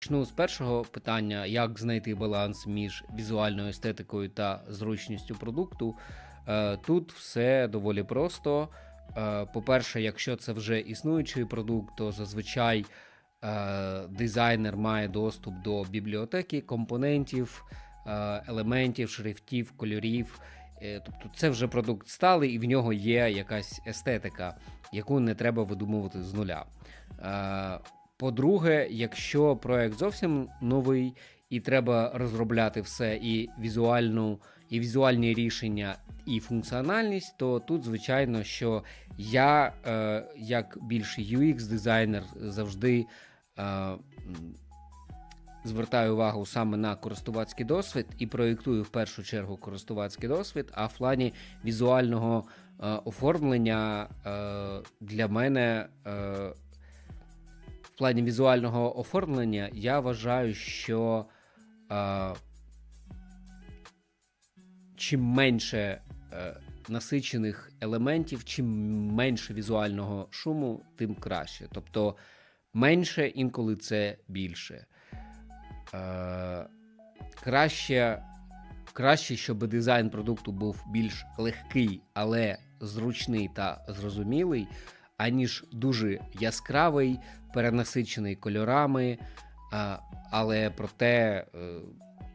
Почну з першого питання: як знайти баланс між візуальною естетикою та зручністю продукту. Е, Тут все доволі просто. Е, По-перше, якщо це вже існуючий продукт, то зазвичай е, дизайнер має доступ до бібліотеки, компонентів, елементів, шрифтів, кольорів. Тобто це вже продукт сталий, і в нього є якась естетика, яку не треба видумувати з нуля. По-друге, якщо проект зовсім новий і треба розробляти все і візуальну, і візуальні рішення, і функціональність, то тут, звичайно, що я, е, як більший UX-дизайнер, завжди е, звертаю увагу саме на користувацький досвід і проєктую в першу чергу користувацький досвід, а в плані візуального е, оформлення е, для мене. Е, плані візуального оформлення я вважаю, що е, чим менше е, насичених елементів, чим менше візуального шуму, тим краще. Тобто менше інколи це більше. Е, краще, краще, щоб дизайн продукту був більш легкий, але зручний та зрозумілий, аніж дуже яскравий, перенасичений кольорами, але проте е,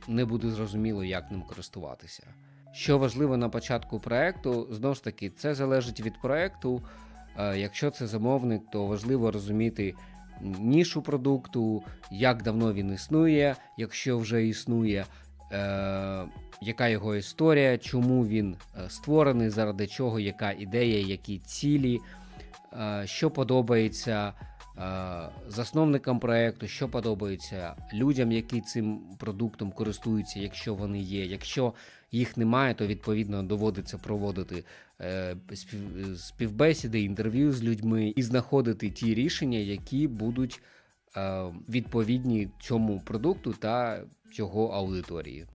не буде зрозуміло, як ним користуватися. Що важливо на початку проекту, знову ж таки, це залежить від проекту. Е, Якщо це замовник, то важливо розуміти нішу продукту, як давно він існує, якщо вже існує, е, яка його історія, чому він е, створений, заради чого, яка ідея, які цілі, що подобається е, засновникам проекту, що подобається людям, які цим продуктом користуються, якщо вони є. Якщо їх немає, то відповідно доводиться проводити е, співбесіди, інтерв'ю з людьми і знаходити ті рішення, які будуть е, відповідні цьому продукту та його аудиторії.